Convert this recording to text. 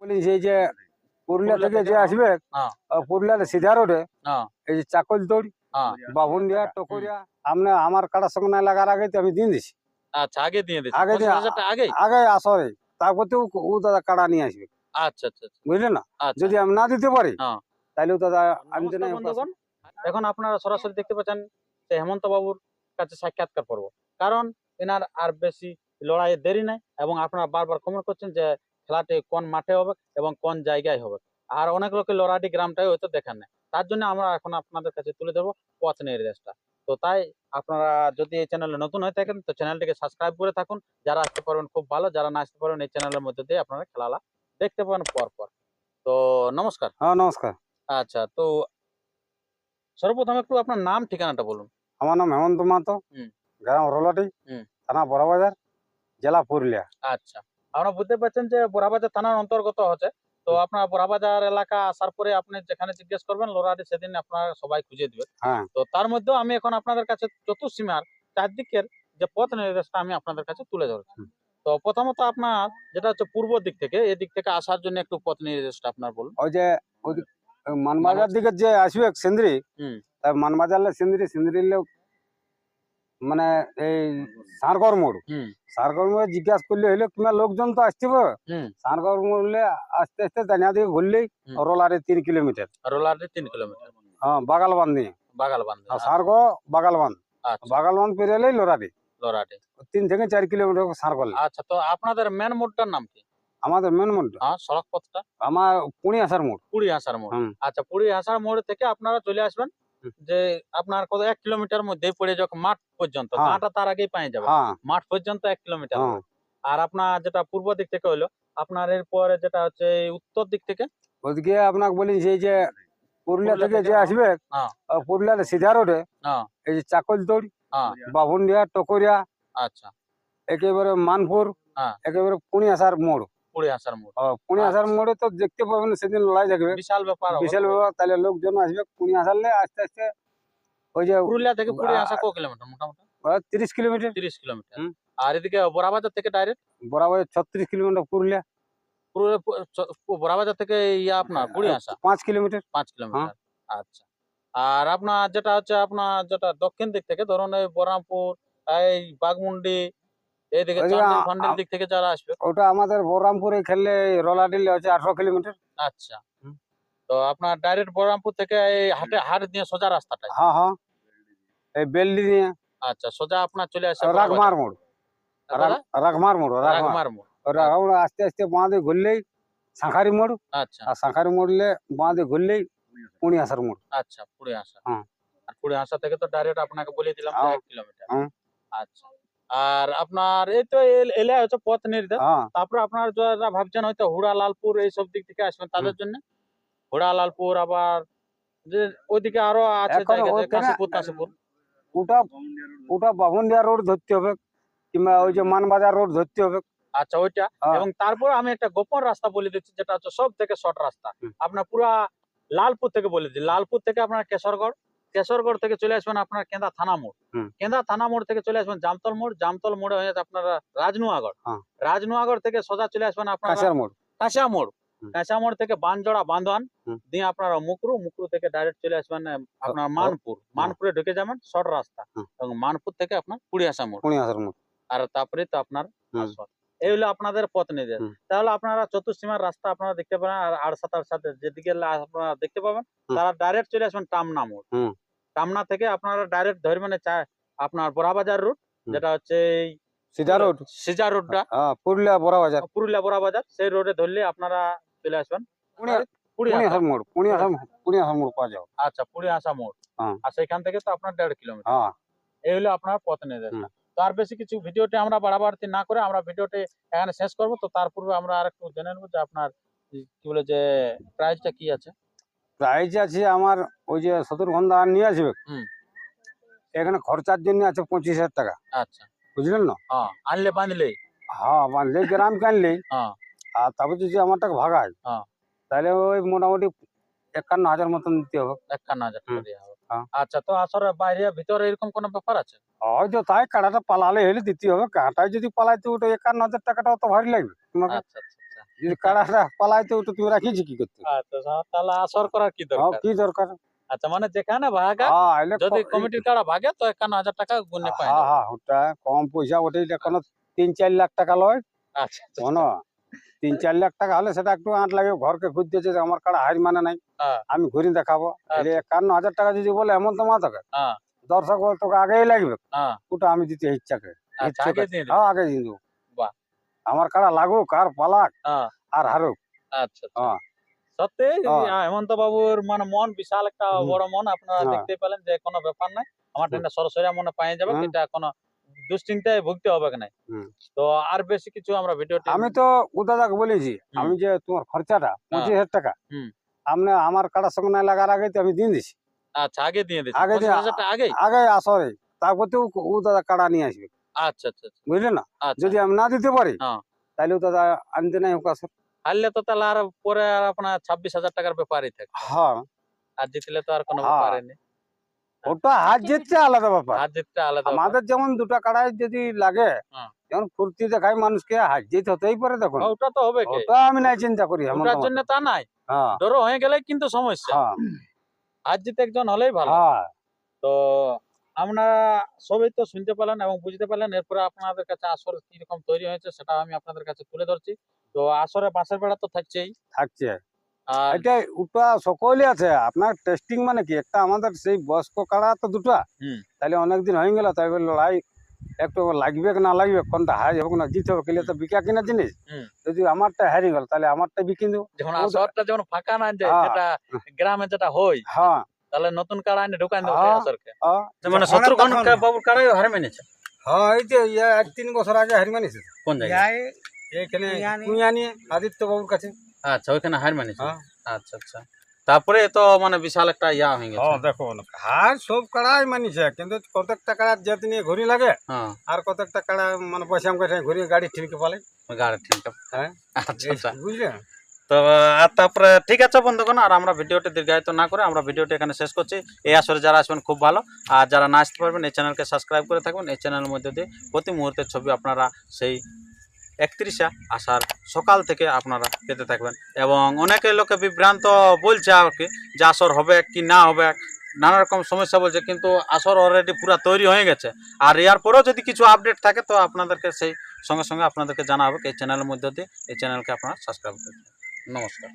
বলি যে যে পুরুলিয়া থেকে যে। আসবে হ্যাঁ। পুরুলিয়ার সিধা রোডে হ্যাঁ। এই যে হ্যাঁ। বাবুন্ডিয়া টকরিয়া আমরা আমার কাটার সঙ্গে না লাগার আগে আমি দিয়ে দিছি। আচ্ছা আগে দিয়ে আগে আগে আগে আসরে। তারপরেও ও দাদা কাড়া নিয়ে আসবে। আচ্ছা আচ্ছা আচ্ছা, বুঝলে না? আচ্ছা। যদি আমি না দিতে পারি হ্যাঁ। তাহলে দাদা আমি তো নাই এখন আপনারা সরাসরি দেখতে পাচ্ছেন যে হেমন্ত বাবুর কাছে সাক্ষাৎকার পর্ব। কারণ এনার আর বেশি লড়াইয়ের দেরি নাই এবং আপনারা বারবার কমেন্ট করছেন যে খেলাটি কোন মাঠে হবে এবং কোন জায়গায় হবে। আর অনেক লোকের লড়াটি গ্রামটাই হয়তো দেখেন না। তার জন্য আমরা এখন আপনাদের কাছে তুলে দেবো পথ নির্দেশটা। তো তাই আপনারা যদি এই চ্যানেলে নতুন হয়ে থাকেন তো চ্যানেলটিকে সাবস্ক্রাইব করে থাকুন। যারা আসতে পারবেন খুব ভালো যারা না আসতে পারবেন এই চ্যানেলের মধ্যে দিয়ে আপনারা খেলাটা দেখতে পাবেন পর পর তো নমস্কার। হ্যাঁ নমস্কার। আচ্ছা তো সর্বপ্রথম একটু আপনার নাম ঠিকানাটা বলুন। আমার নাম হেমন্ত মাহাতো। গ্রাম রোলাটি। থানা বড়বাজার জেলা পুরুলিয়া। আচ্ছা। আপনারা বুঝতে পারছেন যে বোরাবাজার থানার অন্তর্গত হচ্ছে তো আপনার বোরাবাজার এলাকা আসার পরে আপনি যেখানে জিজ্ঞেস করবেন লোরাটি সেদিন আপনারা সবাই খুঁজে দিবে হ্যাঁ। তো তার মধ্যেও আমি এখন আপনাদের কাছে চতুর্সীমার চারদিকের যে পথ নির্দেশটা আমি আপনাদের কাছে তুলে ধরছি। তো প্রথমত আপনার যেটা হচ্ছে পূর্ব দিক থেকে এদিক থেকে আসার জন্য একটু পথ নির্দেশটা আপনার বলুন। ওই যে ওই মানবাজার দিকে যে আসবে সিন্দ্রি হুম। মানবাজার সিন্দ্রি সিন্দ্রি মানে এই সারগড় মোড়। হুম। সারগড় মোড়ে জিজ্ঞাসা করলে হইলে কিংবা লোকজন তো আসতে হবে হুম। সারগড় মোড়লে আস্তে আস্তে দানিয়া দিকে ঘুরলেই রোলারে তিন কিলোমিটার। রোলারে তিন কিলোমিটার। হ্যাঁ বাগালবান দিয়ে বাগাল বান্ধ আর সারগড় বাগালবান আচ্ছা। বাগালবান পেরিয়ে লোরারি। লোরাটে তিন থেকে চার কিলোমিটার সারগড় আচ্ছা তো আপনাদের মেন মোড়টার নাম কি? আমাদের মেন মোড় হ্যাঁ সড়ক পথটা আমার পুনি আসার মোড়। পুরী হাসার মোড়। আচ্ছা পুরী হাসার মোড় থেকে আপনারা চলে আসবেন। যে আপনার কত এক কিলোমিটার মধ্যে পড়ে যখন মাঠ পর্যন্ত। হ্যাঁ। মাঠটা তার আগেই পেয়ে যাবে। হ্যাঁ। মাঠ পর্যন্ত এক কিলোমিটার। হ্যাঁ। আর আপনার যেটা পূর্ব দিক থেকে হইল আপনার এরপরে যেটা হচ্ছে উত্তর দিক থেকে? ওদিকে আপনাকে বলি যে যে পুরুলিয়া থেকে যে হ্যাঁ। আসবে হ্যাঁ। পুরুলিয়ার সিধা রোডে হ্যাঁ। এই যে চাকলতোড় হ্যাঁ। বাবুন্ডিয়া টকরিয়া আচ্ছা। একেবারে মানপুর হ্যাঁ। একেবারে পুনি আসার মোড়। হাসার মোড়। আচ্ছা। মোড়ে তো দেখতে পাবেন সেদিন লড়াই বিশাল ব্যাপার বিশাল ব্যাপার তাহলে লোকজন আসবে আসারলে আস্তে আস্তে ওই যে পুরুলিয়া থেকে আসা কত কিলোমিটার মোটামুটি? তিরিশ কিলোমিটার। তিরিশ কিলোমিটার। আর এদিকে থেকে ডাইরেক্ট ছত্রিশ কিলোমিটার পুরুলিয়া। থেকে ইয়া আপনার আসা? পাঁচ কিলোমিটার। পাঁচ কিলোমিটার। আচ্ছা। আর আপনার যেটা হচ্ছে আপনার যেটা দক্ষিণ দিক থেকে ধরুন এই বরামপুর এই বাগমুন্ডি এইদিকে আ- দিক থেকে যারা আসবে? ওটা আমাদের বহরামপুরে খেললে রোলাডিলে হচ্ছে আঠারো কিলোমিটার। আচ্ছা। তো আপনার ডাইরেক্ট বহরমপুর থেকে এই হাটে হাট দিয়ে সোজা রাস্তাটাই হ্যাঁ হ্যাঁ এই বেলডি নিয়ে। আচ্ছা সোজা আপনার চলে আসে রাগমার মোড়। রাগ- রাগমার মোড় রাগমার মোড়। রাগমার আস্তে আস্তে বাঁ দিয়ে ঘুরলেই শাঁখারি মোড়। আচ্ছা। আর শাঁখারি মোড়লে বাঁ দিয়ে ঘুরলেই পুনি আসার মোড়। আচ্ছা পুরে আসা হ্যাঁ। আর পুরে আসা থেকে তো ডাইরেক্ট আপনাকে বলে দিলাম হ্যাঁ। এক কিলোমিটার। হ্যাঁ। আচ্ছা। আর আপনার এই তো এলে হচ্ছে পথ নির্দেশ। হ্যাঁ। তারপরে আপনার যারা ভাবছেন হয়তো হুড়া লালপুর এইসব দিক থেকে আসবেন তাদের জন্য। হুড়া লালপুর আবার যে ওইদিকে আরও আছে কাশীপুর কাশীপুর ওটা ওটা বাবুন্ডিয়া রোড ধরতে হবে কিংবা ওই যে মানবাজার রোড ধরতে হবে। আচ্ছা ওইটা। হ্যাঁ। এবং তারপর আমি একটা গোপন রাস্তা বলে দিচ্ছি যেটা হচ্ছে সব থেকে শর্ট রাস্তা। আপনার পুরা লালপুর থেকে বলে দিচ্ছি লালপুর থেকে আপনার কেশরগড় কেশরগড় থেকে চলে আসবেন আপনার কেন্দা থানা মোড়। কেন্দা থানা মোড় থেকে চলে আসবেন জামতল মোড়। জামতল মোড়ে হয়ে যাচ্ছে আপনার রাজনুয়াগড়। হ্যাঁ। রাজনুয়াগড় থেকে সোজা চলে আসবেন আপনার মোড়। কাঁচা মোড়। কাঁচা মোড় থেকে বানজোড়া বান্ধন। দিয়ে আপনার মুকরু মুকরু থেকে ডাইরেক্ট চলে আসবেন আপনার মানপুর। মানপুরে ঢুকে যাবেন শর্ট রাস্তা এবং মানপুর থেকে আপনার কুড়িয়াশা মোড়। পুনি মোড়। আর তারপরে তো আপনার। এই হলো আপনাদের পথ নির্দেশ তাহলে আপনারা চতুর্সীমার রাস্তা আপনারা দেখতে পাবেন আর আড়সাতার সাথে যেদিকে আপনারা দেখতে পাবেন তারা ডাইরেক্ট চলে আসবেন টামনা মোড়। টামনা থেকে আপনারা ডাইরেক্ট এই চা- আপনার বড়াবাজার রুট। যেটা হচ্ছে এই সিধা রোড সিজা রোডটা হ্যাঁ পুরুলিয়া বড় বাজার পুরুলিয়া বড়াবাজার সেই রোডে ধরলে আপনারা চলে আসবেন। পাওয়া আচ্ছা পুরি আসা মোড়। হ্যাঁ। আর সেখান থেকে তো আপনার দেড় কিলোমিটার হ্যাঁ। এই হলো আপনার পথ নির্দেশটা তো আর বেশি কিছু ভিডিওটি আমরা বাড়াবাড়তি না করে আমরা ভিডিওটি এখানে শেষ করব। তো তার পূর্বে আমরা আর একটু জেনে নেব যে আপনার কি বলে যে প্রাইসটা কি আছে? প্রাইস আছে আমার ওই যে শত্রুঘন্ধা নিয়ে আসবে হুম। এখানে খরচার জন্য আছে পঁচিশ হাজার টাকা। আচ্ছা। বুঝলেন না? হ্যাঁ আনলে বাঁধলে হ্যাঁ বানলে গ্রাম কানলেই হ্যাঁ। আর তারপর যদি আমার টাকা ভাগায় হ্যাঁ। তাহলে ওই মোটামুটি একান্ন হাজার মতন দিতে হবে। একান্ন হাজার টাকা হ্যাঁ। আচ্ছা তো আসলে বাইরে ভিতরে এরকম কোনো ব্যাপার আছে? হয়তো তাই কাটাটা পালালে হলে দিতে হবে। কাটায় যদি পালাইতে ওটা একান্ন হাজার টাকাটাও তো ভারী লাগবে। তোমাকে আচ্ছা আচ্ছা আচ্ছা। যদি কাড়াটা পালাইতে ওটা তুমি রাখিছি কি করতে? আচ্ছা তাহলে আসর করার কি হ্যাঁ, দরকার? কি দরকার? আচ্ছা মানে যেখানে ভাগা হ্যাঁ যদি কমিটির কাড়া ভাগে তো একান্ন হাজার টাকা গুনে পাই হ্যাঁ হ্যাঁ ওটা কম পয়সা ওটা এটা কোনো তিন চার লাখ টাকা লয়। আচ্ছা তিন চার লাখ টাকা হলে সেটা একটু আঁট লাগে ঘরকে খুঁজতেছে যে আমার কাড়া হার মানে নাই হ্যাঁ। আমি ঘুরি দেখাবো একান্ন হাজার টাকা যদি বলে এমন তো মা তোকে হ্যাঁ। দর্শক বল তোকে আগেই লাগবে হ্যাঁ ওটা আমি দিতে ইচ্ছা করে আচ্ছা আগে দিন। হ্যাঁ আগে দিয়ে দেবো আমার কাড়া লাগুক আর পালাক আর হারুক আচ্ছা আচ্ছা। হ্যাঁ। সত্যি। হেমন্ত বাবুর মানে মন বিশাল একটা বড় মন আপনারা। দেখতে পেলেন যে কোনো ব্যাপার নাই আমার। ট্রেনটা সরাসরি মনে পাই যাবে। এটা কোনো দুশ্চিন্তায় ভুগতে হবে না তো আর বেশি কিছু আমরা ভিডিও আমি তো উদাদাকে বলেছি আমি যে তোমার খরচাটা পঁচিশ হাজার টাকা। আপনি আমার কাটার সঙ্গে না লাগার আগে তো আমি দিয়ে দিছি। আচ্ছা আগে দিয়ে দিচ্ছি আগে আগে আগে আসরে তারপর তো ও দাদা কাড়া নিয়ে আসবে। আচ্ছা আচ্ছা আচ্ছা, বুঝলে না? আচ্ছা। যদি আমি না দিতে পারি হ্যাঁ। তাহলে ও দাদা আনতে নাই হোক আসর হারলে তো তাহলে আর পরে আর আপনার ছাব্বিশ হাজার টাকার ব্যাপারই থাকে হ্যাঁ। আর জিতলে তো আর কোনো হ্যাঁ। ব্যাপারই নেই। ওটা হাত জিতছে আলাদা ব্যাপার। জিতটা আলাদা আমাদের যেমন দুটো কাড়াই যদি লাগে হ্যাঁ। যেমন ফুর্তি দেখায় মানুষকে হাত জিত হতেই পারে দেখুন। ওটা তো হবে ওটা আমি নাই চিন্তা করি ওটার জন্য তা নাই। হ্যাঁ। ডর হয়ে গেলে কিন্তু সমস্যা। হ্যাঁ। আজ জিতে একজন হলেই ভালো। হ্যাঁ। তো আপনারা সবই তো শুনতে পেলেন এবং বুঝতে পারলেন এরপরে আপনাদের কাছে আসর কীরকম তৈরি হয়েছে সেটা আমি আপনাদের কাছে তুলে ধরছি। তো আসরে বাঁশের বেড়া তো থাকছেই। থাকছে। এটা ওটা সকলে আছে। আপনার টেস্টিং মানে কি? একটা আমাদের সেই বয়স্ক কাড়া তো দুটা। তাহলে অনেকদিন হয়ে গেল তাই লড়াই একটু লাগবে না লাগবে কোনটা হাই হবে না জিত হবে কিলে তো বিকা কিনা জিনিস? যদি আমারটা হারিয়ে গেল তাহলে আমারটা বিকিন দেবো। যখন আসরটা যখন ফাঁকা না যায় হ্যাঁ। যেটা গ্রামে যেটা হয় হ্যাঁ। তাহলে নতুন কাড়া এনে ঢুকান দেবো হ্যাঁ। হ্যাঁ। মানে শত্রুঘ্ন বাবুর কাড়াই হারে মেনেছে? হ্যাঁ এই যে ইয়ে তিন বছর আগে হারি মানিছে। কোন জায়গায়? এইখানে আদিত্য বাবুর কাছে। আচ্ছা ওইখানে হার মেনেছে হ্যাঁ। আচ্ছা আচ্ছা। তারপরে তো মানে বিশাল একটা ইয়া হয়ে গেছে। হ্যাঁ দেখো হার সব কাড়াই মানিছে কিন্তু কতকটা কাড়া যেতে নিয়ে ঘুরি লাগে হ্যাঁ। আর কতকটা কাড়া মানে পয়সা আমাকে ঘুরি গাড়ি ঠিনকে পালে গাড়ি ঠিক আছে হ্যাঁ আচ্ছা আচ্ছা। বুঝলে? তো আর তারপরে ঠিক আছে বন্ধুগণ আর আমরা ভিডিওটি দীর্ঘায়িত না করে আমরা ভিডিওটি এখানে শেষ করছি। এই আসরে যারা আসবেন খুব ভালো। আর যারা না আসতে পারবেন এই চ্যানেলকে সাবস্ক্রাইব করে থাকবেন। এই চ্যানেলের মধ্যে দিয়ে প্রতি মুহূর্তের ছবি আপনারা সেই একত্রিশে আসার সকাল থেকে আপনারা পেতে থাকবেন। এবং অনেকে লোকে বিভ্রান্ত বলছে আর কি যে আসর হবে কি না হবে। নানা রকম সমস্যা বলছে, কিন্তু আসর অলরেডি পুরো তৈরি হয়ে গেছে। আর এর পরেও যদি কিছু আপডেট থাকে, তো আপনাদেরকে সেই সঙ্গে সঙ্গে আপনাদেরকে জানা হবে এই চ্যানেলের মধ্যে দিয়ে এই চ্যানেলকে আপনারা সাবস্ক্রাইব করবেন নমস্কার।